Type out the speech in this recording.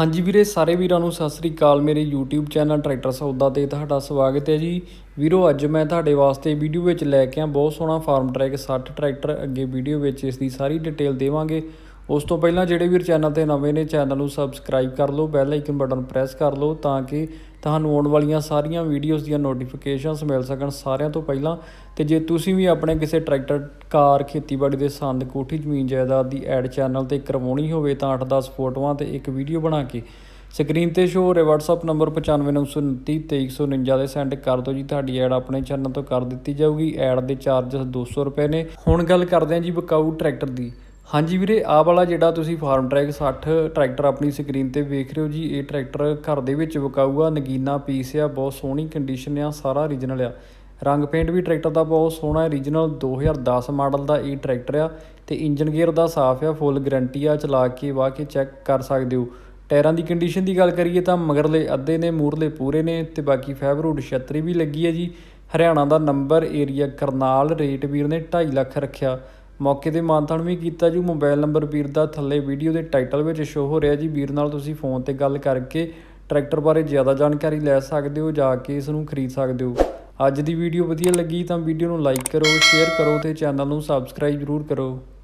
ਹਾਂਜੀ ਵੀਰੇ, ਸਾਰੇ ਵੀਰਾਂ ਨੂੰ ਸਤਿ ਸ੍ਰੀ ਅਕਾਲ। ਮੇਰੇ YouTube ਚੈਨਲ ਟਰੈਕਟਰ ਸੌਦਾ ਤੇ ਤੁਹਾਡਾ ਸਵਾਗਤ ਹੈ ਜੀ। ਵੀਰੋ, ਅੱਜ ਮੈਂ ਤੁਹਾਡੇ ਵਾਸਤੇ ਵੀਡੀਓ ਵਿੱਚ ਲੈ ਕੇ ਆ ਬਹੁਤ ਸੋਹਣਾ ਫਾਰਮ ਟਰੈਕ 60 ਟਰੈਕਟਰ ਅੱਗੇ ਵੀਡੀਓ ਵਿੱਚ ਇਸ ਦੀ ਸਾਰੀ ਡਿਟੇਲ ਦੇਵਾਂਗੇ। ਉਸ ਤੋਂ ਪਹਿਲਾਂ ਜਿਹੜੇ ਵੀਰ ਚੈਨਲ ਤੇ ਨਵੇਂ ਨੇ, ਚੈਨਲ ਨੂੰ ਸਬਸਕ੍ਰਾਈਬ ਕਰ ਲਓ, ਬੈਲ ਆਈਕਨ ਬਟਨ ਪ੍ਰੈਸ ਕਰ ਲਓ ਤਾਂ ਕਿ ਤੁਹਾਨੂੰ ਆਉਣ ਵਾਲੀਆਂ ਸਾਰੀਆਂ ਵੀਡੀਓਜ਼ ਦੀਆਂ ਨੋਟੀਫਿਕੇਸ਼ਨਸ ਮਿਲ ਸਕਣ ਸਾਰਿਆਂ ਤੋਂ ਪਹਿਲਾਂ। ਤੇ ਜੇ ਤੁਸੀਂ ਵੀ ਆਪਣੇ ਕਿਸੇ ਟਰੈਕਟਰ, ਕਾਰ, ਖੇਤੀਬਾੜੀ ਦੇ ਸੰਦ, ਕੋਠੀ, ਜ਼ਮੀਨ, ਜਾਇਦਾਦ ਦੀ ਐਡ ਚੈਨਲ ਤੇ ਕਰਵਾਉਣੀ ਹੋਵੇ ਤਾਂ 8-10 ਫੋਟੋਆਂ ਤੇ ਇੱਕ ਵੀਡੀਓ ਬਣਾ ਕੇ ਸਕਰੀਨ ਤੇ ਸ਼ੋ ਹੋ ਰਿਹਾ WhatsApp ਨੰਬਰ 9599232349 ਦੇ ਸੈਂਡ ਕਰ ਦਿਓ ਜੀ। ਤੁਹਾਡੀ ਐਡ ਆਪਣੇ ਚੈਨਲ ਤੋਂ ਕਰ ਦਿੱਤੀ ਜਾਊਗੀ। ਐਡ ਦੇ ਚਾਰजेस 200 ਰੁਪਏ ਨੇ। ਹੁਣ ਗੱਲ ਕਰਦੇ ਹਾਂ ਜੀ ਬਕਾਊ ਟਰੈਕਟਰ ਦੀ। ਹਾਂਜੀ ਵੀਰੇ, ਆਹ ਵਾਲਾ ਜਿਹੜਾ ਤੁਸੀਂ ਫਾਰਮ ਟਰੈਕ 60 ਟਰੈਕਟਰ ਆਪਣੀ ਸਕਰੀਨ ਤੇ ਵੇਖ ਰਹੇ ਹੋ ਜੀ, ਇਹ ਟਰੈਕਟਰ ਘਰ ਦੇ ਵਿੱਚ ਵਿਕਾਊ ਆ ਨਗੀਨਾ ਪੀਸ ਆ, ਬਹੁਤ ਸੋਹਣੀ ਕੰਡੀਸ਼ਨ ਆ, ਸਾਰਾ ਓਰੀਜਨਲ ਆ। ਰੰਗ ਪੇਂਟ ਵੀ ਟਰੈਕਟਰ ਦਾ ਬਹੁਤ ਸੋਹਣਾ ਹੈ ਓਰੀਜਨਲ 2010 ਮਾਡਲ ਦਾ ਇਹ ਟਰੈਕਟਰ ਆ ਤੇ ਇੰਜਨ ਗੇਅਰ ਦਾ ਸਾਫ਼ ਆ ਫੁੱਲ ਗਾਰੰਟੀ ਆ, ਚਲਾ ਕੇ, ਵਾਹ ਕੇ ਚੈੱਕ ਕਰ ਸਕਦੇ ਹੋ। ਟਾਇਰਾਂ ਦੀ ਕੰਡੀਸ਼ਨ ਦੀ ਗੱਲ ਕਰੀਏ ਤਾਂ ਮਗਰਲੇ ਅੱਧੇ ਨੇ ਮੂਰਲੇ ਪੂਰੇ ਨੇ ਤੇ ਬਾਕੀ ਫੈਬਰੂਡ 36 ਵੀ ਲੱਗੀ ਹੈ ਜੀ। ਹਰਿਆਣਾ ਦਾ ਨੰਬਰ ਏਰੀਆ ਕਰਨਾਲ, ਰੇਟ ਵੀਰ ਨੇ 2.5 ਲੱਖ ਰੱਖਿਆ। ਮੌਕੇ ਤੇ ਮਾਨਤਾਨ ਵੀ ਕੀਤਾ ਜੀ। ਮੋਬਾਈਲ ਨੰਬਰ ਵੀਰ ਦਾ ਥੱਲੇ ਵੀਡੀਓ ਦੇ ਟਾਈਟਲ ਵਿੱਚ ਸ਼ੋ ਹੋ ਰਿਹਾ ਜੀ। ਵੀਰ ਨਾਲ ਤੁਸੀਂ ਫੋਨ ਤੇ ਗੱਲ ਕਰਕੇ ਟਰੈਕਟਰ ਬਾਰੇ ਜ਼ਿਆਦਾ ਜਾਣਕਾਰੀ ਲੈ ਸਕਦੇ ਹੋ ਜਾ ਕੇ ਇਸ ਨੂੰ ਖਰੀਦ ਸਕਦੇ ਹੋ। ਅੱਜ ਦੀ ਵੀਡੀਓ ਵਧੀਆ ਲੱਗੀ ਤਾਂ ਵੀਡੀਓ ਨੂੰ ਲਾਈਕ ਕਰੋ ਸ਼ੇਅਰ ਕਰੋ ਤੇ ਚੈਨਲ ਨੂੰ ਸਬਸਕ੍ਰਾਈਬ ਜ਼ਰੂਰ ਕਰੋ।